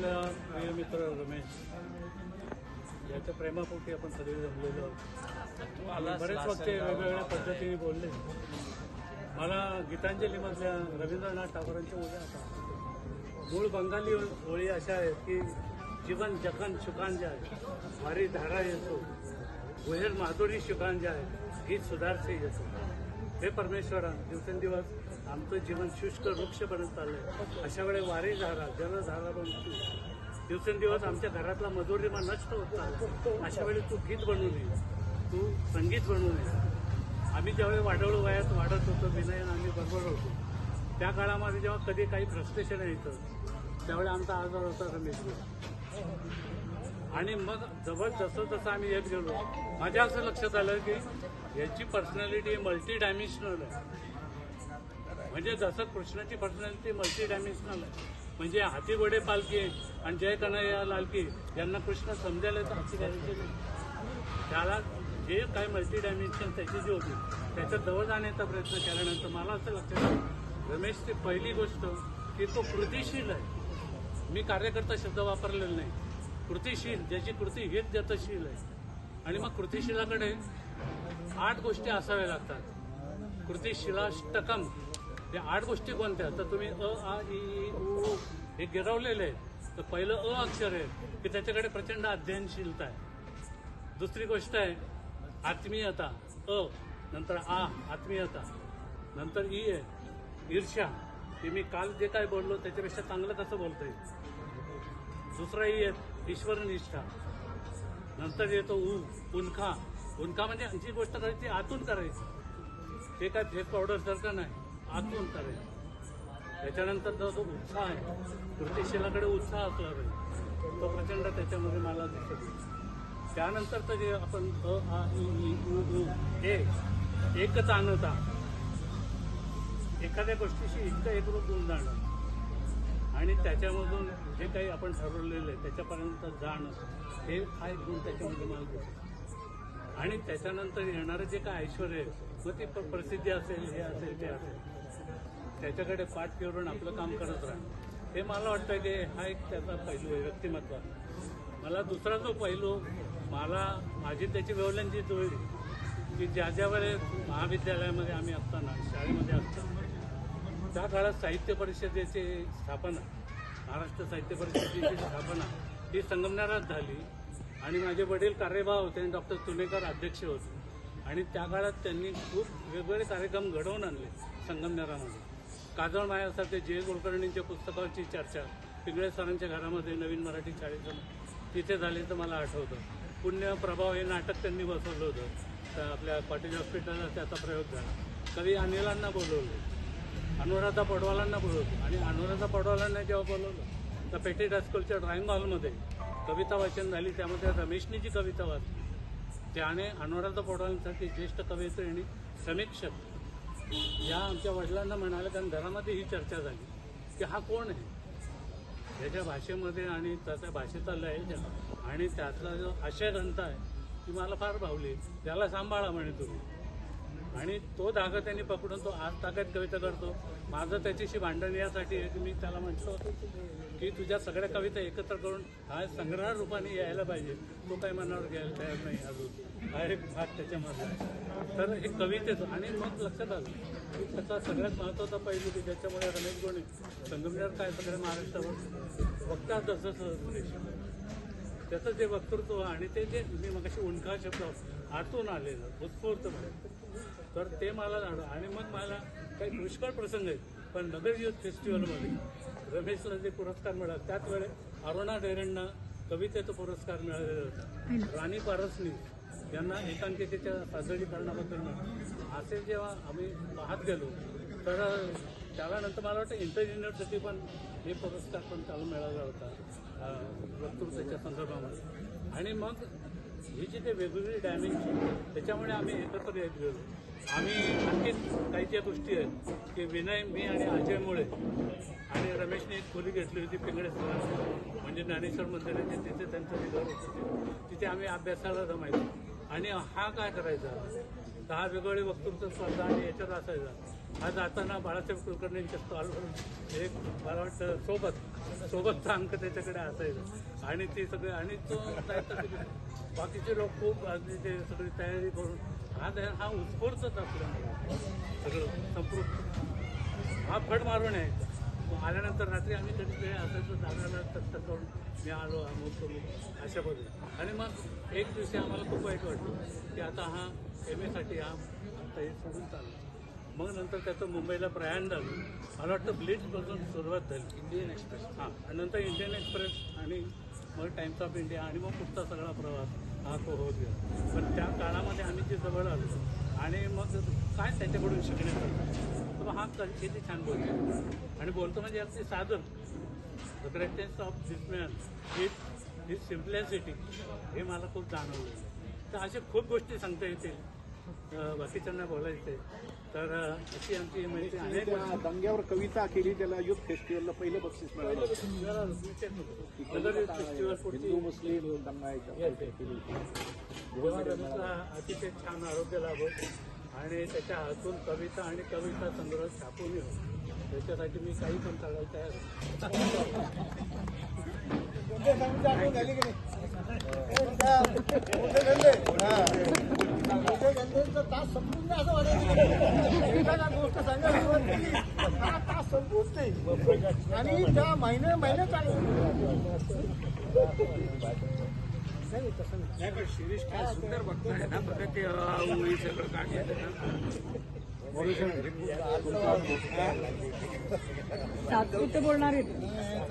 आपल्या प्रिय मित्र रमेश याच्या प्रेमापोटी आपण सगळे जमलेलो बरेच वक्ते वेगवेगळ्या पद्धतीने बोलले. मला गीतांजलीमधल्या रवींद्रनाथ टागोरांच्या ओळ्या आता मूळ बंगाली ओळी अशा आहेत की जीवन जखन शुकान जे आहे भारी धारा येतो. गुहेर माधुरी शुकान जे आहे गीत सुधारसे येतो. हे परमेश्वरा दिवसेंदिवस आमचं जीवन शुष्क वृक्ष बनत चाललंय. अशा वेळी वारी धारा झाला बनतो दिवसेंदिवस आमच्या घरातला मधुरिमा नष्ट होत चालला अशा वेळी तू गीत बनवून ये तू संगीत बनवून ये आम्ही ज्यावेळी वाढवलो वयात वाढत होतो विनयन आम्ही बरोबर होतो. त्या काळामध्ये जेव्हा कधी काही फ्रस्ट्रेशन यायचं त्यावेळी आमचा आजार होता रमेश आणि मग जवळ जसं जसं आम्ही येत गेलो माझ्या असं लक्षात आलं की याची पर्सनॅलिटी मल्टी डायमेन्शनल आहे. म्हणजे जसं कृष्णाची पर्सनॅलिटी मल्टी डायमेन्शनल आहे. म्हणजे हाती घोडे पालखी आणि जय कन्हैया लालकी यांना कृष्ण समजायला तर हाती घालायचे नाही. त्याला जे काय मल्टी डायमेन्शन त्याची जी होती त्याच्याजवळ जाण्याचा प्रयत्न केल्यानंतर मला असं लक्षात आलं रमेशची पहिली गोष्ट की तो कृतिशील आहे. मी कार्यकर्ता शब्द वापरलेला नाही. कृतिशील ज्याची कृती हेच जतशील आहे. आणि मग कृतिशिलाकडे आठ गोष्टी असाव्या लागतात. कृतिशिलाष्टकम या आठ गोष्टी कोणत्या? तर तुम्ही अ आ इ ई, उ ऊ हे गिरवलेले आहेत. तर पहिलं अ अक्षर आहे की त्याच्याकडे प्रचंड अध्ययनशीलता आहे. दुसरी गोष्ट आहे आत्मीयता. अ नंतर आ आत्मीयता. नंतर ई आहे ईर्ष्या. की मी काल जे काय बोललो त्याच्यापेक्षा चांगलं कसं बोलता येईल दुसरा ई आहे ईश्वरनिष्ठा. नंतर येतो ऊ उनखा उनखा म्हणजे जी गोष्ट करायची आतून करायची. ते काय फेक पावडरसारखं नाही आतून करायचं. त्याच्यानंतर जो तो उत्साह आहे कृतिशिलाकडे उत्साह असला पाहिजे तो प्रचंड त्याच्यामध्ये मला दिसत. त्यानंतर तर जे आपण अ आ इ ई उ ऊ हे एकच आणता एखाद्या गोष्टीशी इतकं एकरूप होऊन जाणं आणि त्याच्यामधून जे काही आपण ठरवलेलं आहे त्याच्यापर्यंत जाणं हे हा एक गुण त्याच्यामध्ये मला दिसतो. आणि त्याच्यानंतर येणारं जे काय ऐश्वर आहे मग ती प्रसिद्धी असेल हे असेल ते असेल. त्याच्याकडे पाठ फिरून आपलं काम करत राहणं. हे मला वाटतं की हा एक त्याचा पैलू आहे व्यक्तिमत्व. मला दुसरा जो पैलू मला माझी त्याची व्यवल्यांची जुळली की ज्या ज्या वेळेस महाविद्यालयामध्ये आम्ही असताना शाळेमध्ये असताना त्या काळात साहित्य परिषदेची स्थापना महाराष्ट्र साहित्य परिषदेची स्थापना ही संगमनेरात झाली. आणि माझे वडील कार्यभाव होते आणि डॉक्टर तुनेकर अध्यक्ष होते. आणि त्या काळात त्यांनी खूप वेगवेगळे कार्यक्रम घडवून आणले संगमनेरामध्ये. काजळ मायासारखे जे कुलकर्णींच्या पुस्तकाची चर्चा पिंगळे सरांच्या घरामध्ये नवीन मराठी शाळेचं तिथे झाले तर मला आठवतं. पुण्य प्रभाव हे नाटक त्यांनी बसवलं होतं. तर आपल्या कॉटेज हॉस्पिटलला त्याचा प्रयोग झाला. कवी अनिलांना बोलवले. अनुराधा पडवालांना बोलवतो. आणि अनुराधा पडवालांना जेव्हा बोलवलं तर पेटे हायस्कूलच्या ड्रॉइंग हॉलमध्ये कविता वाचन झाली. त्यामध्ये रमेशनी जी कविता वाचली त्याने अनुराधा पडवालांसाठी ज्येष्ठ कवयित्री आणि समीक्षक या आमच्या वडिलांना म्हणाले कारण घरामध्ये ही चर्चा झाली की हा कोण आहे? त्याच्या भाषेमध्ये आणि त्याच्या भाषेचा लहेजा आणि त्यातला जो आशय ग्रंथ आहे ती मला फार भावली. त्याला सांभाळा म्हणे तुम्ही. आणि तो धागा त्यांनी पकडून तो आज ताकद कविता करतो. माझं त्याच्याशी भांडण यासाठी आहे की मी त्याला म्हटलं होतं की तुझ्या सगळ्या कविता एकत्र करून हा संग्रह रूपाने यायला पाहिजे. तो काही मनावर घ्यायला तयार नाही अजून. हा एक भाग त्याच्यामध्ये तर हे कवितेचं आणि मग लक्षात आलं की त्याचा सगळ्यात महत्त्वाचा पैलू की ज्याच्यामुळे रमेश गोणे संगमनेर काय सगळ्या महाराष्ट्रावर वक्ता जसं सुरेश. त्याचं जे वक्तृत्व आणि ते जे मी मगाशी उणका शब्द आतून आलेलं उत्स्फूर्तपणे तर ते मला जाणं आणि मग मला काही पुष्कळ प्रसंग आहेत. पण नगर युथ फेस्टिवलमध्ये रमेशला जे पुरस्कार मिळाला. त्याच वेळे अरुणा डेरेंना कवितेचा पुरस्कार मिळालेला होता. राणी पारसनी यांना एकांकिकेच्या सादरीकरणाबद्दल असे जेव्हा आम्ही पाहत गेलो तर त्यानंतर मला वाटतं इंटरनेटसाठी पण हे पुरस्कार पण त्याला मिळाला होता वक्तृत्वाच्या संदर्भामध्ये. आणि मग ही जी काही वेगवेगळी डायमेन्शन त्याच्यामुळे आम्ही एकत्र येत गेलो. आम्ही आणखी काही ज्या गोष्टी आहेत की विनय मी आणि अजयमुळे आणि रमेशने एक खोली घेतली होती पिंगळे सरांची म्हणजे ज्ञानेश्वर मंदिराचे तिथे त्यांचं जे होतं तिथे आम्ही अभ्यासाला जमायचो. आणि हा काय करायचा? तर हा वक्तृत्व स्पर्धा आणि याच्यात असायचा. हा जाताना बाळासाहेब कुलकर्णींच्या स्टॉलवर एक मला वाटतं सोबत सोबतचा अंक त्याच्याकडे असायचा. आणि ते सगळे आणि तो जायचा बाकीचे लोक खूप ते सगळी तयारी करून आज हा उत्स्फूर्तच असल्यामुळे सगळं संपृक्त हा फड मारून यायचा. मग आल्यानंतर रात्री आम्ही कधी वेळ असायचं दादाला तत्त करून मी आलो अमुक कमी अशा पद्धतीने. आणि मग एक दिवशी आम्हाला खूप वाईट वाटलं की आता हा एम एसाठी हा आता हे सोडून चालला. मग नंतर त्याचं मुंबईला प्रयाण झालं. मला वाटतं ब्लीचपासून सुरुवात झाली. Indian express. हां आणि नंतर इंडियन एक्सप्रेस आणि मग टाइम्स ऑफ इंडिया आणि मग पुढचा सगळा प्रवास हा तो होत गेला. पण त्या काळामध्ये आम्ही जे जवळ आलो आणि मग काय त्याच्याकडून शिकण्यासारखं तर मग हा किती छान बोलतो. आणि बोलतो म्हणजे अगदी साधं the greatest of this man is his simplicity हे मला खूप जाणवलं. तर अशा खूप गोष्टी सांगता येतील. बाकीच्यांना बोलायचे तर अं, अशी आमची माहिती अनेक त्या दंग्यावर कविता केली त्याला युथ फेस्टिवलला पहिलं बक्षीस मिळालं. नगर फेस्टिवल पुढची हिंदू मुस्लिम दंगा याच्या केली तेव्हा रमेशला अतिशय छान आरोग्य लाभो. आणि त्याच्या हातून कविता आणि कविता संग्रह छापून येऊ. त्याच्यासाठी मी काही पण करायला तयार आहे. तास असं वाटायचं एखादा गोष्ट सांगायला तास संपवत नाही आणि त्या महिने महिने चालू नाही तसं नाही. शिरीष काय सुंदर बघताय ना बघा ते ओळी सगळं काढलं तात्पुरते बोलणार आहेत